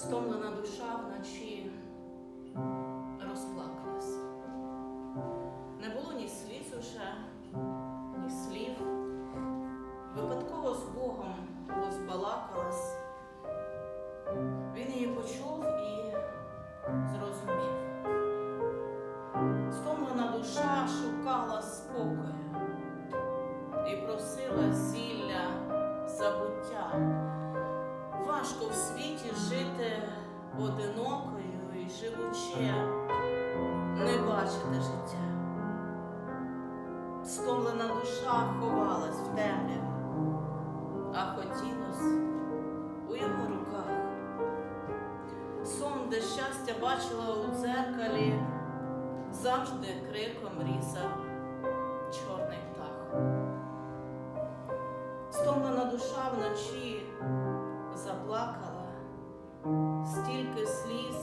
Стомлена душа вночі розплакалась. Не було ні сліз уже, ні слів. Випадково з Богом розбалакалась. Він її почув і зрозумів. Стомлена душа шукала спокою і просила одинокою і живучи, не бачити життя. Стомлена душа ховалась в темряві, а хотілось у його руках. Сон, де щастя бачила у дзеркалі, завжди криком різав because sleeves